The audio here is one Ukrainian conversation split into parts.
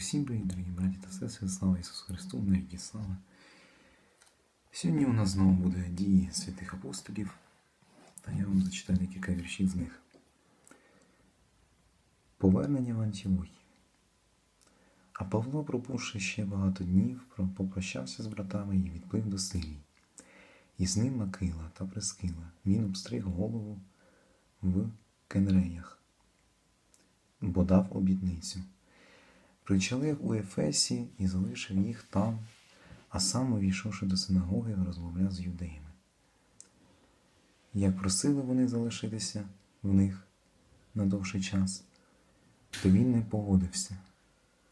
Усім привіт, дорогі браті та сестри, слава Ісусу Христу, навіки слава. Сьогодні у нас знову буде дії святих апостолів, та я вам зачитаю декілька віршів з них. Повернення в Антіохію. А Павло, пробувши ще багато днів, попрощався з братами і відплив до Сирії. І з ним Макила та Прескила. Він обстриг голову в Кенреях, бо дав обітницю. Причалив у Ефесі і залишив їх там, а сам, увійшовши до синагоги, розмовляв з юдеями. Як просили вони залишитися в них на довший час, то він не погодився,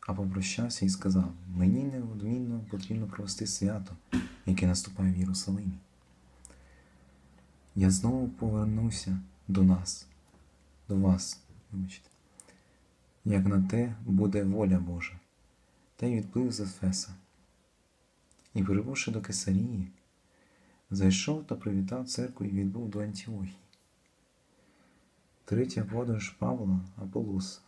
а попрощався і сказав: Мені неодмінно потрібно провести свято, яке наступає в Єрусалимі. Я знову повернуся до нас, до вас, вибачте як на те буде воля Божа. Та й відплив з Ефеса. І, прибувши до Кесарії, зайшов та привітав церкву і відбув до Антіохії. Третя подорож Павла Аполос.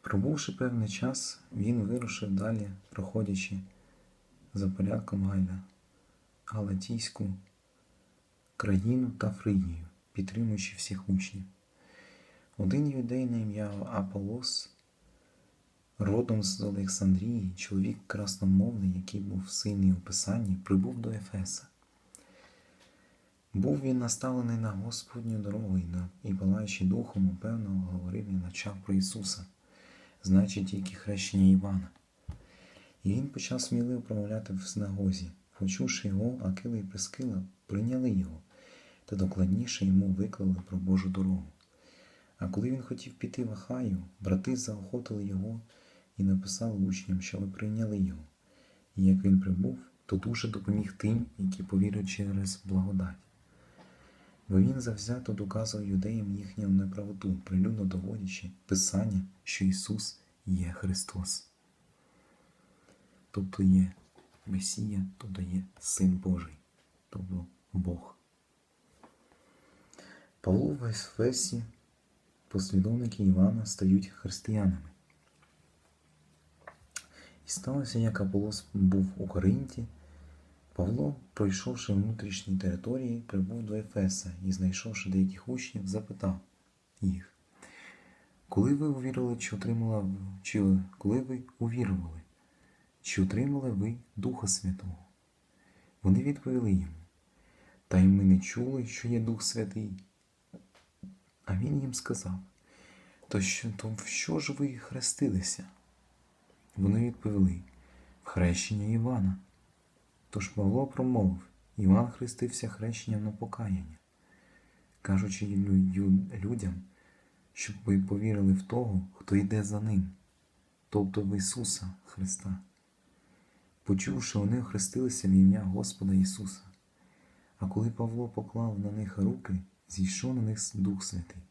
Пробувши певний час, він вирушив далі, проходячи за поляком Галя, Галатійську країну та Фригію, підтримуючи всіх учнів. Один юдей на ім'я Аполос, родом з Олександрії, чоловік красномовний, який був сильний у писанні, прибув до Ефеса. Був він наставлений на Господню дорогу і, на, і палаючи духом, упевно говорив і навчав про Ісуса, знаючи тільки хрещення Івана. І він почав сміливо промовляти в синагозі. Почувши його, Акила і Прескила прийняли його та докладніше йому виклали про Божу дорогу. А коли він хотів піти в Ахаю, брати заохотили його і написали учням, що ви прийняли його. І як він прибув, то дуже допоміг тим, які повірили через благодать. Бо він завзято доказував юдеям їхню неправоту, прилюдно доводячи Писання, що Ісус є Христос. Тобто є Месія, тобто є Син Божий, тобто Бог. Павло в Ефесі, послідовники Івана стають християнами. І сталося, як Аполос був у Коринті, Павло, пройшовши внутрішні території, прибув до Ефеса і, знайшовши деяких учнів, запитав їх, коли ви увірували, чи отримала, чи коли ви увірували, чи отримали ви Духа Святого? Вони відповіли йому, та й ми не чули, що є Дух Святий. А він їм сказав, то що, то в що ж ви хрестилися? Вони відповіли, в хрещення Івана. Тож Павло промовив, Іван хрестився хрещенням на покаяння, кажучи людям, щоб ви повірили в того, хто йде за ним, тобто в Ісуса Христа. Почувши, вони охрестилися в ім'я Господа Ісуса. А коли Павло поклав на них руки, зійшов на них Дух Святий.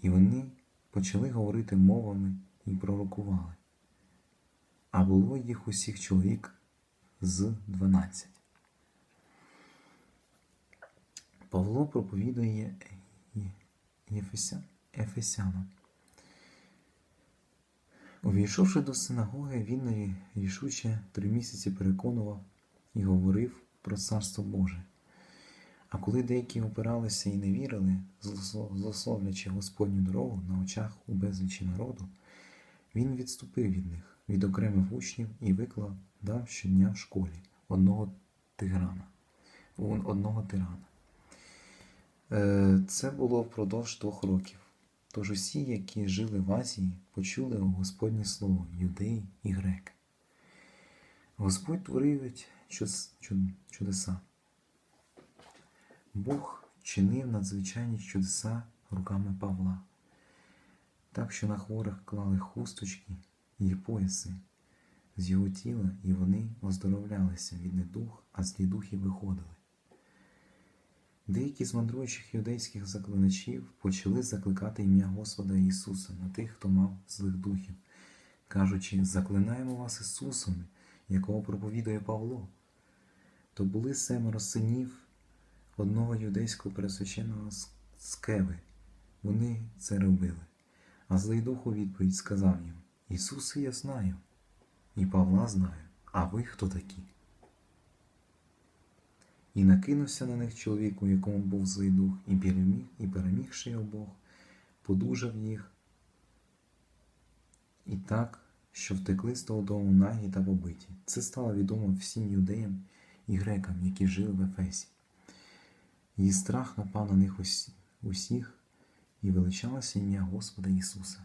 І вони почали говорити мовами і пророкували. А було їх усіх чоловік з дванадцять. Павло проповідує Ефесянам. Увійшовши до синагоги, він рішуче три місяці переконував і говорив про Царство Боже. А коли деякі опиралися і не вірили, злословлячи Господню дорогу на очах у безлічі народу, він відступив від них, відокремив учнів і виклав дав щодня в школі одного тиграна, одного тирана. Е, Це було впродовж двох років. Тож усі, які жили в Азії, почули Господнє слово, юдеї і греки. Господь творив чудеса. Бог чинив надзвичайні чудеса руками Павла, так що на хворих клали хусточки і пояси з його тіла, і вони оздоровлялися від недух, а злі духи виходили. Деякі з мандруючих юдейських заклиначів почали закликати ім'я Господа Ісуса на тих, хто мав злих духів, кажучи, заклинаємо вас Ісусом, якого проповідує Павло. То були семеро синів одного юдейського пересвященого Скеви. Вони це робили. А злий дух у відповідь сказав їм: Ісусе, я знаю, і Павла знаю, а ви хто такі? І накинувся на них чоловік, у якому був злий дух, і переміг, і перемігши обох, подужав їх, і так, що втекли з того дому нагі та побиті. Це стало відомо всім юдеям і грекам, які жили в Ефесі. Її страх напав на них усіх, і величалося ім'я Господа Ісуса.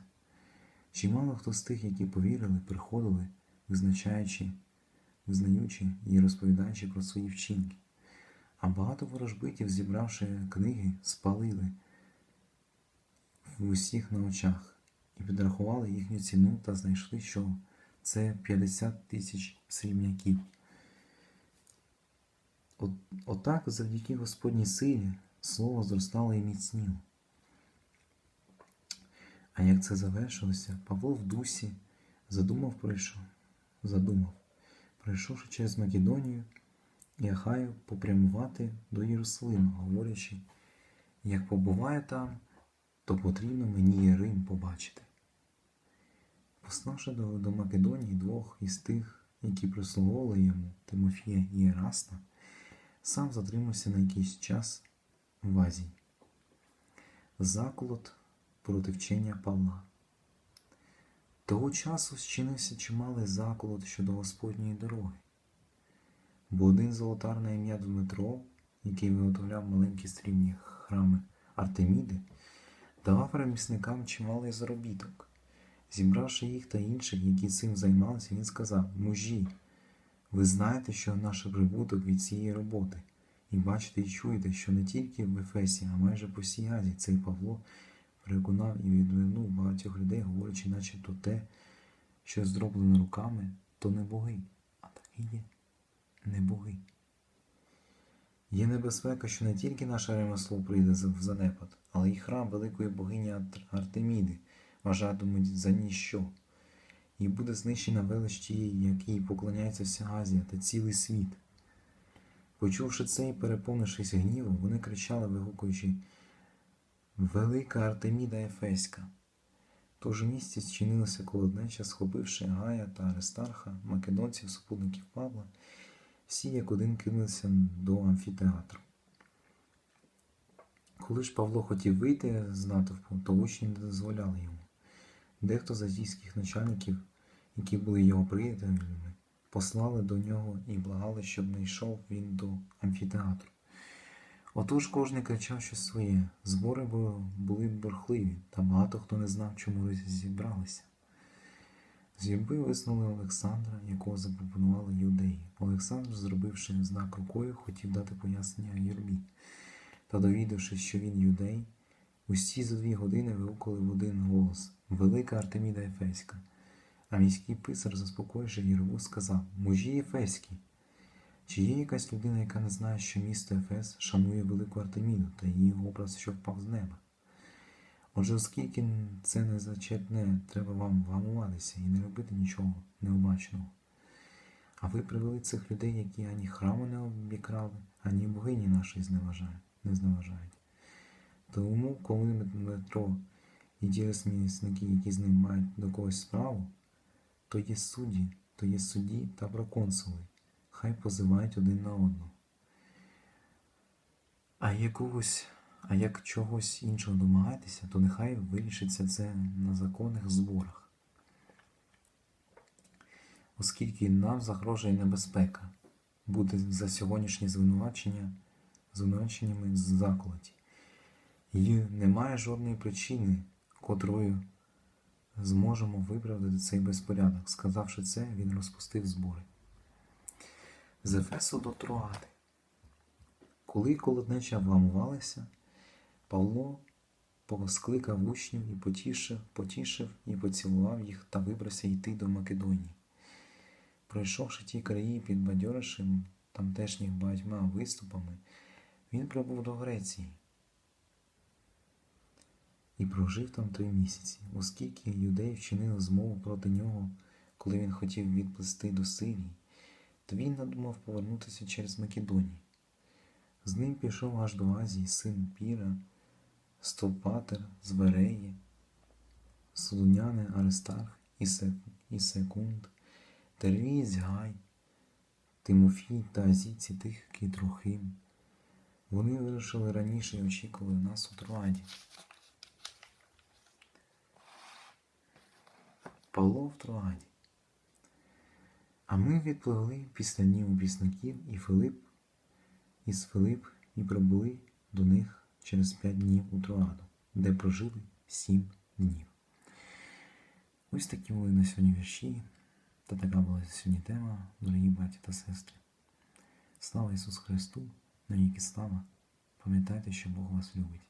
Чимало хто з тих, які повірили, приходили, визначаючи, визнаючи і розповідаючи про свої вчинки. А багато ворожбитів, зібравши книги, спалили в усіх на очах і підрахували їхню ціну та знайшли, що це 50 тисяч срібняків. От, отак, завдяки Господній силі, слово зростало і міцніло. А як це завершилося, Павло в дусі задумав пройшов, задумав, пройшовши через Македонію і Ахаю попрямувати до Єрусалима, говорячи, як побуваю там, то потрібно мені Рим побачити. Пославши до, до Македонії двох із тих, які прислуговували йому, Тимофія і Ераста, сам затримався на якийсь час в Азії. Заколот проти вчення Павла. Того часу зчинився чималий заколот щодо Господньої дороги. Бо один золотар на ім'я Дмитро, який виготовляв маленькі срібні храми Артеміди, давав ремісникам чималий заробіток. Зібравши їх та інших, які цим займалися, він сказав: Мужі, ви знаєте, що наш прибуток від цієї роботи, і бачите і чуєте, що не тільки в Ефесі, а майже по всій Азії цей Павло переконав і відвернув багатьох людей, говорячи, начебто те, що зроблено руками, то не боги, а так і є не боги. Є небезпека, що не тільки наше ремесло прийде в занепад, але й храм великої богині Артеміди вважатимуть за ніщо, і буде знищена велич тієї, якій поклоняється вся Азія та цілий світ. Почувши це і переповнившись гнівом, вони кричали, вигукуючи Велика Артеміда Ефеська. Тож у місті зчинилося колоднеча, схопивши Гая та Аристарха, македонців, супутників Павла, всі як один кинулися до амфітеатру. Коли ж Павло хотів вийти з натовпу, то учні не дозволяли йому. Дехто з азійських начальників, які були його приятелями, послали до нього і благали, щоб не йшов він до амфітеатру. Отож кожен кричав щось своє, збори були, бурхливі, та багато хто не знав, чому зібралися. З юрби висунули Олександра, якого запропонували юдеї. Олександр, зробивши знак рукою, хотів дати пояснення юрбі. Та довідавшись, що він юдей, усі за дві години вигукали в один голос Велика Артеміда Ефеська. А міський писар, заспокоївши юрбу, сказав Мужі Ефеські. Чи є якась людина, яка не знає, що місто Ефес шанує велику Артеміду та її образ, що впав з неба? Отже, оскільки це не зачепне, треба вам вгамуватися і не робити нічого необачного. А ви привели цих людей, які ані храму не обікрали, ані богині нашої не зневажають. Тому, коли Дмитро і ті розмісники, які з ним мають до когось справу, то є судді, то є судді та проконсули, хай позивають один на одного. А якогось а як чогось іншого домагаєтеся, то нехай вирішиться це на законних зборах. Оскільки нам загрожує небезпека бути за сьогоднішнє звинувачення звинуваченнями з заколоті. І немає жодної причини, котрою зможемо виправдати цей безпорядок. Сказавши це, він розпустив збори. З Ефесу до Троади. Коли колоднеча вламувалася, Павло поскликав учнів і потішив, потішив і поцілував їх та вибрався йти до Македонії. Пройшовши ті краї, підбадьоривши тамтешніх багатьма виступами, він прибув до Греції і прожив там три місяці, оскільки юдеї вчинили змову проти нього, коли він хотів відплисти до Сирії, то він надумав повернутися через Македонію. З ним пішов аж до Азії син Піра, Столпатер з Вереї, Солуняни, Аристарх, Ісе- Ісекунд, Тервізь, Гай, Тимофій та Азійці Тихий Трохим. Вони вирушили раніше і очікували нас у Троаді. Павло в Троаді. А ми відпливли після днів пісників і Филип, із Филип і прибули до них через п'ять днів у Троаду, де прожили сім днів. Ось такі були на сьогодні вірші. Та така була сьогодні тема, дорогі браті та сестри. Слава Ісусу Христу, навіки слава. Пам'ятайте, що Бог вас любить.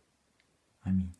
Амінь.